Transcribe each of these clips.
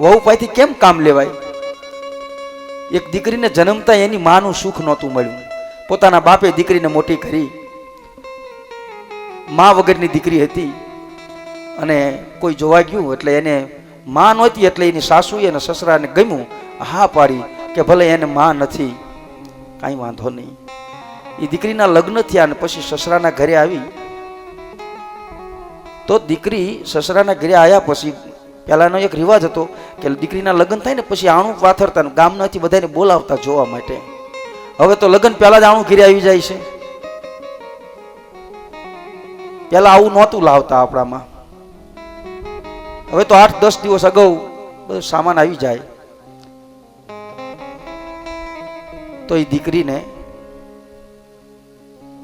વહુ પાસેથી કેમ કામ લેવાય? એક દીકરીને જન્મતા એની માનું સુખ નહોતું મળ્યું. પોતાના બાપે દીકરીને મોટી કરી. મા વગરની દીકરી હતી અને કોઈ જોવા ગયું એટલે એને મા નહોતી એટલે એની સાસુએ અને સસરાને ગમ્યું. હા પાડી કે ભલે એને મા નથી, કાંઈ વાંધો નહીં. એ દીકરીના લગ્ન થયા અને પછી સસરાના ઘરે આવી. તો દીકરી સસરાના ઘરે આવ્યા પછી પહેલાનો એક રિવાજ હતો કે દીકરીના લગ્ન થાય ને પછી આણું પાથરતા ગામનાથી બધાને બોલાવતા જોવા માટે. હવે તો લગ્ન પહેલા જ આણું ઘીરે આવી જાય છે. પહેલા આવું નહોતું લાવતા આપણામાં. હવે તો આઠ દસ દિવસ અગાઉ બધું સામાન આવી જાય. તો એ દીકરીને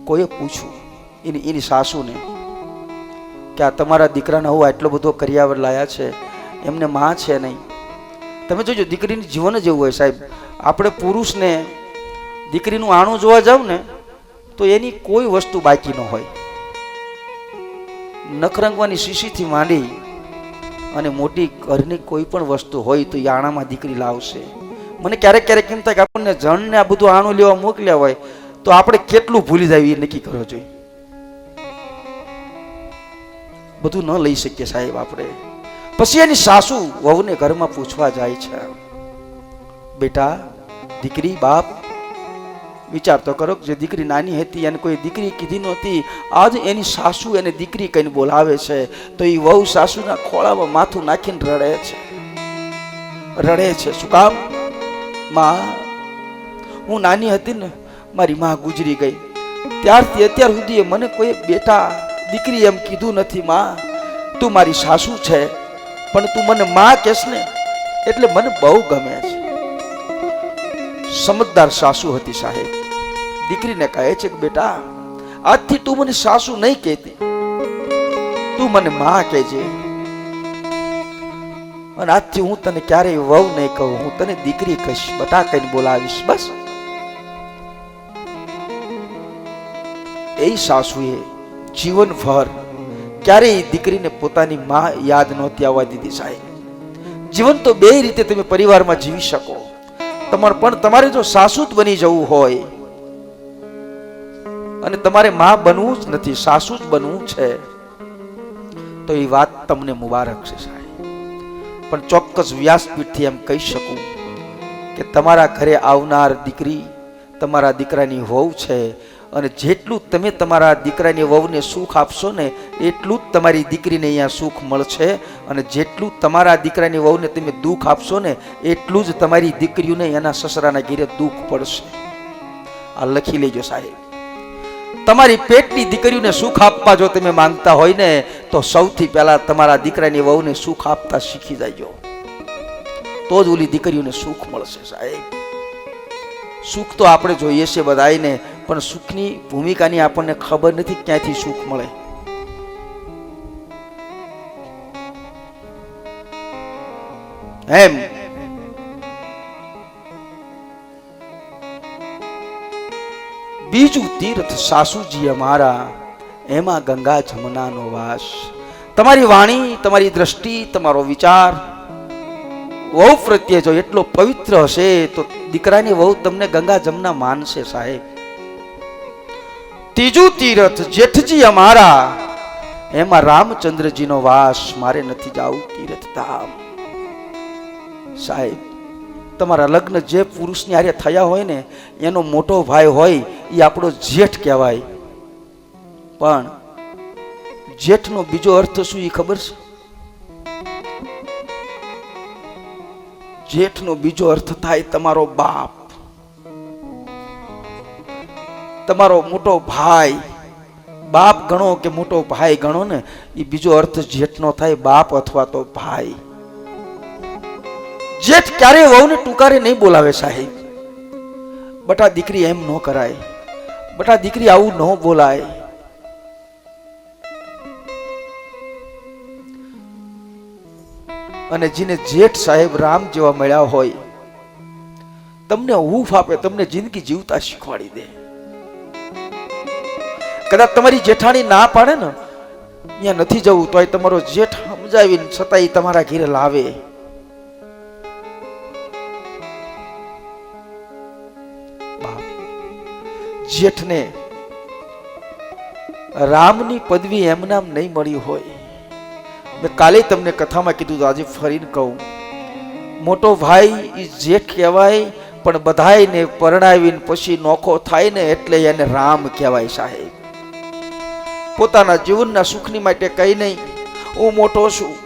કોઈએ પૂછ્યું, એની એની સાસુને કે આ તમારા દીકરાને હું આટલો બધો કર્યાવર લાયા છે એમને માં છે નહીં. તમે જોજો, દીકરીનું જીવન જ એવું હોય સાહેબ. આપણે પુરુષને દીકરીનું આણું જોવા જાવ ને, તો એની કોઈ વસ્તુ બાકી ન હોય. નખરંગવાની શીશીથી માંડી અને મોટી ઘરની કોઈ પણ વસ્તુ હોય તો એ આણામાં દીકરી લાવશે. મને ક્યારેક ક્યારેક એમ થાય કે આપણને જણને આ બધું આણું લેવા મોકલ્યા હોય, તો આપણે કેટલું ભૂલી જાય એ નક્કી કરવો જોઈએ. બધું ન લઈ શકીએ સાહેબ આપણે. પછી એની સાસુ વહુને ઘરમાં પૂછવા જાય છે, બેટા, દીકરી, બાપ, વિચાર તો કરો જે દીકરી નાની હતી અને કોઈ દીકરી કીધી નહોતી, આજ એની સાસુ એને દીકરી કહીને બોલાવે છે, તો એ વહુ સાસુના ખોળામાં માથું નાખીને રડે છે. રડે છે. શું કામ? માં, હું નાની હતી ને મારી માં ગુજરી ગઈ. ત્યારથી અત્યાર સુધી મને કોઈ બેટા, દીકરી એમ કીધું નથી, માં. તું મારી સાસુ છે. પણ તું મને માં કહેશ ને, એટલે મને બહુ ગમે છે. સમજદાર સાસુ હતી સાહેબ. દીકરીને કહે છે કે બેટા, આજથી તું મને સાસુ નહીં કહેતી. તું મને માં કહેજે. અને આજથી હું તને ક્યારેય વહુ નહીં કહું, હું તને દીકરી કહીશ બટા કહીને બોલાવીશ, બસ. એ સાસુએ જીવનભર ક્યારેય દીકરીને પોતાની માં યાદ નહોતી આવવા દીધી સાહેબ. જીવન તો બે રીતે તમે પરિવારમાં જીવી શકો. તમારે પણ તમારે જો સાસુત બની જવું હોય, અને તમારે માં બનવું જ નથી, સાસુ જ બનવું છે, તો એ વાત તમને મુબારક છે સાહેબ. પણ ચોક્કસ વ્યાસપીઠથી એમ કહી શકું કે તમારા ઘરે આવનાર દીકરી તમારા દીકરાની વહુ છે અને જેટલું તમે તમારા દીકરાની વહુને સુખ આપશો ને, એટલું જ તમારી દીકરીને અહીંયા સુખ મળશે. અને જેટલું તમારા દીકરાની વહુને તમે દુઃખ આપશો ને, એટલું જ તમારી દીકરીઓને એના સસરાના ઘીરે દુઃખ પડશે. આ લખી લેજો સાહેબ. તમારી પેટની દીકરીઓને સુખ આપવા જો તમે માંગતા હોય ને, તો સૌથી પહેલા તમારા દીકરાની વહુને સુખ આપતા શીખી જાયજો. તો જ ઓલી દીકરીઓને સુખ મળશે સાહેબ. સુખ તો આપણે જોઈએ છે બધાયને પણ સુખની ભૂમિકાની આપણને ખબર નથી ક્યાંથી સુખ મળે. એમ. બીજું તીર્થ સાસુજી અમારા એમાં ગંગા જમનાનો વાસ. તમારી વાણી, તમારી દ્રષ્ટિ, તમારો વિચાર, વહુ પ્રત્યે જો એટલો પવિત્ર હશે, તો દીકરાની વહુ તમને ગંગા જમના માનશે સાહેબ. ત્રીજું તીર્થ જેઠજી અમારા. એમાં રામચંદ્રજીનો વાસ મારે નથી જાવું તીર્થ ધામ. સાહેબ, તમારા લગ્ન જે પુરુષની આરે થયા હોય ને, એનો મોટો ભાઈ હોય, એ આપણો જેઠ કહેવાય. પણ જેઠનો બીજો અર્થ શું એ ખબર છે? જેઠનો બીજો અર્થ થાય તમારો બાપ. તમારો મોટો ભાઈ, બાપ ગણો કે મોટો ભાઈ ગણો ને એ બીજો અર્થ જેઠનો થાય બાપ અથવા તો ભાઈ. જેઠ ક્યારે વહુને ટુકારે નહીં બોલાવે સાહેબ. બટા દીકરી એમ ન કરાય. બટા દીકરી આવું ન બોલાય. અને જેને જેઠ સાહેબ રામ જેવા મળ્યા હોય, તમને હૂફ આપે, તમને જિંદગી જીવતા શીખવાડી દે. કદાચ તમારી જેઠાણી ના પાડે ને, ત્યાં નથી જવું, તોય તમારો જેઠ સમજાવીને છતાં એ તમારા ઘેરે લાવે. જેઠને રામની પદવી એમનામ નહીં મળી હોય. મેં કાલે તમને કથામાં કીધું તો આજે ફરીને કહું. મોટો ભાઈ એ જેઠ કહેવાય, પણ બધાયને પરણાવીને પછી નોખો થાય ને એટલે એને રામ કહેવાય સાહેબ. પોતાના જીવનના સુખની માટે કંઈ નહીં. હું મોટો છું.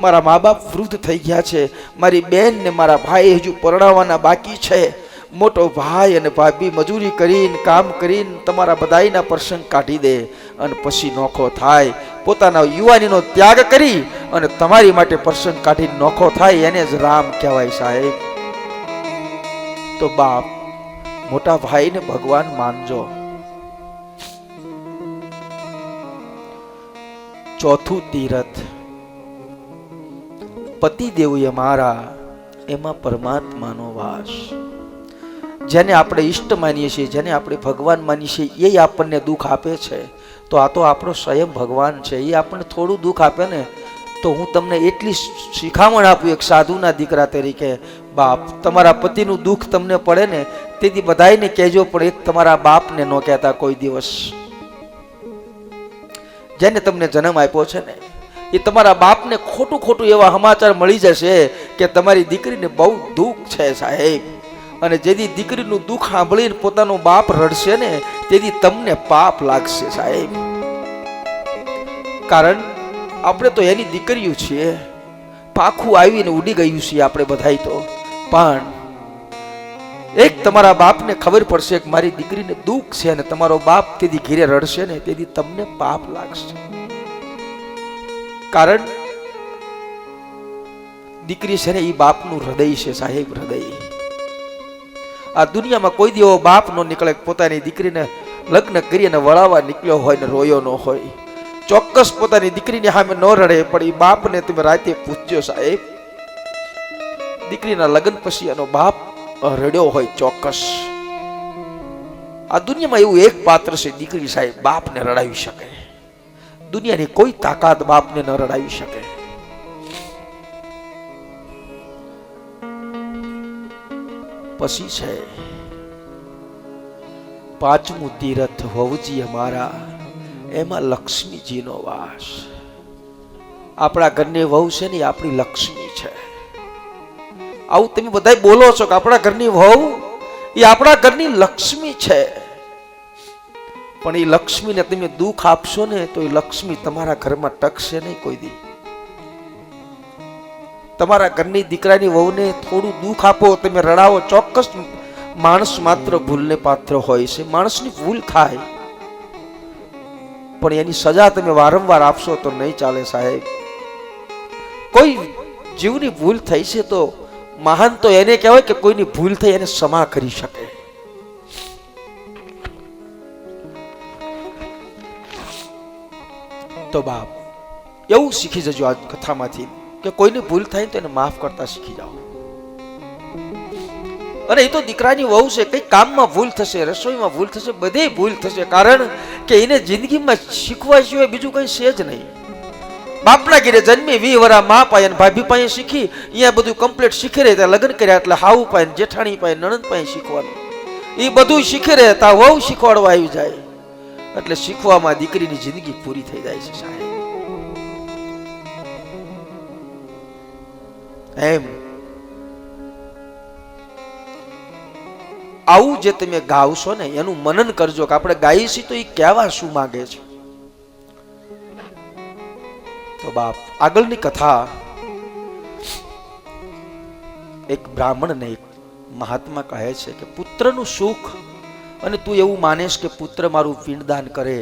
મારા મા બાપ વૃદ્ધ થઈ ગયા છે. મારી બેન ને મારા ભાઈ હજુ પરણાવવાના બાકી છે. મોટો ભાઈ અને ભાભી મજૂરી કરીને, કામ કરીને તમારા બધાયના પ્રસંગ કાઢી દે અને પછી નોખો થાય. પોતાના યુવાનીનો ત્યાગ કરી અને તમારી માટે પ્રસંગ કાઢી નોખો થાય. એને જ રામ કહેવાય સાહેબ. તો બાપ, મોટા ભાઈને ભગવાન માનજો. ચોથું તીરથ. પતિદેવ મારા એમાં પરમાત્માનો વાસ. જેને આપણે ઈષ્ટ માનીએ છીએ, જેને આપણે ભગવાન માનીએ છીએ, એ આપણને દુઃખ આપે છે. તો આ તો આપણો સ્વયં ભગવાન છે. એ આપણને થોડું દુઃખ આપે ને, તો હું તમને એટલી શિખામણ આપું, એક સાધુના દીકરા તરીકે. બાપ, તમારા પતિનું દુઃખ તમને પડે ને, તેથી બધાયને કહેજો, પણ એક તમારા બાપને ન કહેતા કોઈ દિવસ. જેને તમને જન્મ આપ્યો છે ને, એ તમારા બાપને ખોટું ખોટું એવા સમાચાર મળી જશે કે તમારી દીકરીને બહુ દુઃખ છે સાહેબ. અને જેથી દીકરીનું દુઃખ સાંભળીને પોતાનો બાપ રડશે ને, તેથી તમને પાપ લાગશે સાહેબ. કારણ, આપણે તો એની દીકરીઓ છીએ. પાખું આવીને ઉડી ગયું છીએ આપણે બધાય તો. પણ એક તમારા બાપને ખબર પડશે કે મારી દીકરીને દુઃખ છે અને તમારો બાપ તેથી ઘીરે રડશે ને તેથી તમને પાપ લાગશે. કારણ દીકરી છે ને એ બાપનું હૃદય છે સાહેબ, હૃદય. આ દુનિયામાં કોઈ દેવો બાપ નો નીકળે પોતાની દીકરીને લગ્ન કરી અને વળાવવા નીકળ્યો હોય ને રોયો ન હોય. ચોક્કસ પોતાની દીકરીની સામે ન રડે, પણ એ બાપને તમે રાતે પૂછજો સાહેબ. દીકરીના લગ્ન પછી એનો બાપ રડ્યો હોય ચોક્કસ. આ દુનિયામાં એવું એક પાત્ર છે, દીકરી સાહેબ, બાપને રડાવી શકે. દુનિયાની કોઈ તાકાત બાપને ન રડાવી શકે. પછી છે, પાંચમું તીરથ વહુજી અમારા, એમાં લક્ષ્મીજીનો વાસ. આપણા ઘરની વહુ છે ને આપણી લક્ષ્મી છે. આવું તમે બધા બોલો છો કે આપણા ઘરની વહુ, એ આપણા ઘરની લક્ષ્મી છે. પણ એ લક્ષ્મીને તમે દુઃખ આપશો ને તો એ લક્ષ્મી તમારા ઘરમાં ટકશે નહીં કોઈ દી. તમારા ઘરની દીકરાની વહુને થોડું દુઃખ આપો, તમે રડાવો, ચોક્કસ માણસ માત્ર ભૂલને પાત્ર હોય છે, માણસની ભૂલ થાય. પણ એની સજા તમે વારંવાર આપશો તો નહીં ચાલે સાહેબ. કોઈ જીવની ભૂલ થઈ છે તો મહાન તો એને કહેવાય કે કોઈની ભૂલ થઈ એને ક્ષમા કરી શકે. તો બાપ, એવું શીખી જજો આ કથામાંથી કે કોઈની ભૂલ થાય તો એને માફ કરતા શીખી જાઓ. અને એ તો દીકરાની વહુ છે કઈ કામમાં ભૂલ થશે, રસોઈમાં ભૂલ થશે, બધે ભૂલ થશે. કારણ કે એને જિંદગીમાં શીખવા સિવાય બીજું કઈ છે જ નહીં. બાપના ઘેરે જન્મી વી વરા મા પાય ભાભી પાસે શીખી. અહીંયા બધું કમ્પ્લીટ શીખી રહે ત્યાં લગ્ન કર્યા એટલે હાવ પાય જેઠાણી પાય નણંદ પાસે શીખવાનું. એ બધું શીખી રહે ત્યાં વહુ શીખવાડવા આવી જાય. એટલે શીખવામાં દીકરીની જિંદગી પૂરી થઈ જાય છે એમ. આવું જે તમે ગાવશો ને, એનું મનન કરજો કે આપણે ગાઈએ છીએ તો એ કહેવા શું માંગે છે? તો બાપ, આગળની કથા એક બ્રાહ્મણને એક મહાત્મા કહે છે કે, પુત્રનું સુખ અને તું એવું માનેશ કે પુત્ર મારું પિંડદાન કરે.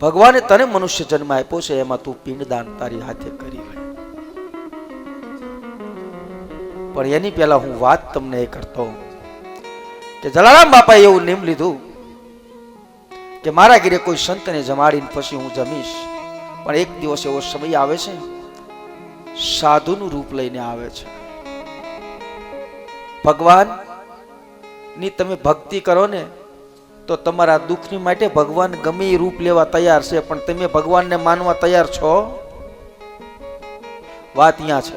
ભગવાને તને મનુષ્ય જન્મ આપ્યો છે, એમાં તું પિંડદાન તારી હાથે કરી હોય પણ એની પહેલા હું વાત તમને એ કરતો કે, જલારામ બાપાએ એવું નિયમ લીધું કે, મારા ઘરે કોઈ સંતને જમાડીને પછી હું જમીશ પણ એક દિવસ એવો સમય આવે છે, સાધુનું રૂપ લઈને આવે છે. ભગવાનની તમે ભક્તિ કરો ને, તો તમારા દુઃખની માટે ભગવાન ગમે એ રૂપ લેવા તૈયાર છે, પણ તમે ભગવાનને માનવા તૈયાર છો? વાત અહીંયા છે.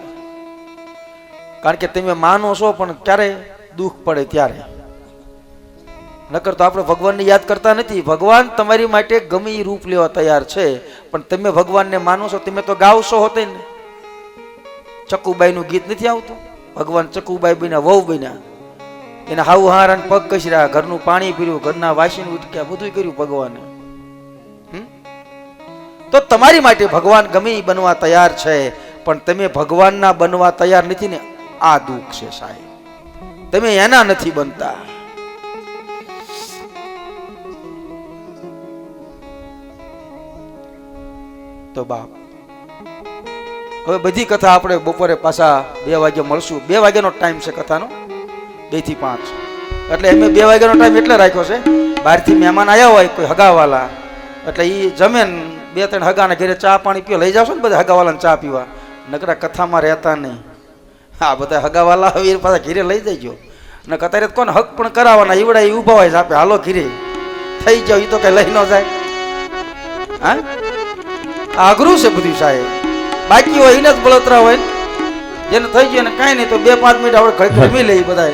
કારણ કે તમે માનો છો, પણ ક્યારે દુઃખ પડે ત્યારે? નકર તો આપણે ભગવાનને યાદ કરતા નથી. ભગવાન તમારી માટે ગમે એ રૂપ લેવા તૈયાર છે. પણ તમે ભગવાનને માનો છો, તમે તો ગાવશો હોતે ને. ચકુબાઈનું ગીત નથી આવતું? ભગવાન ચકુબાઈ બન્યા, વહુ બન્યા. એના હાવ અને પગ કસર્યા, ઘરનું પાણી પીર્યું, ઘરના વાસીને ઉટક્યા બધું કર્યું ભગવાને? તો તમારી માટે ભગવાન ગમે એ બનવા તૈયાર છે. પણ તમે ભગવાનના બનવા તૈયાર નથી ને. આ દુઃખ છે સાહેબ. તમે એના નથી બનતા. તો બાપ. હવે બધી કથા આપણે બપોરે પાછા બે વાગે મળશું. બે વાગ્યાનો ટાઈમ છે કથાનો. બેથી પાંચ. એટલે એમને બે વાગ્યાનો ટાઈમ એટલે રાખ્યો છે. બહારથી મહેમાન આવ્યા હોય કોઈ હગાવાલા. એટલે એ જમે બે ત્રણ હગાના ઘરે ચા પાણી પીવા લઈ જાવશો ને બધા હગાવાલાને ચા પીવા. નકરા કથામાં રહેતા નહીં. હા, બધા હગાવાલા હવે એ પાછા ઘીરે લઈ જઈજો ને કતારે કોને હક પણ કરાવવાના. ઈવડા એ ઊભા હોય છે આપે. હાલો ઘીરે. થઈ જાવ એ તો કઈ લઈ ન જાય. હા? આ અઘરું છે બધું સાહેબ. બાકી હોય એને જ બળતરા હોય જેને થઈ ગયું ને કાંઈ નહીં તો બે પાંચ મિનિટ આપણે ખડખડ લઈએ બધા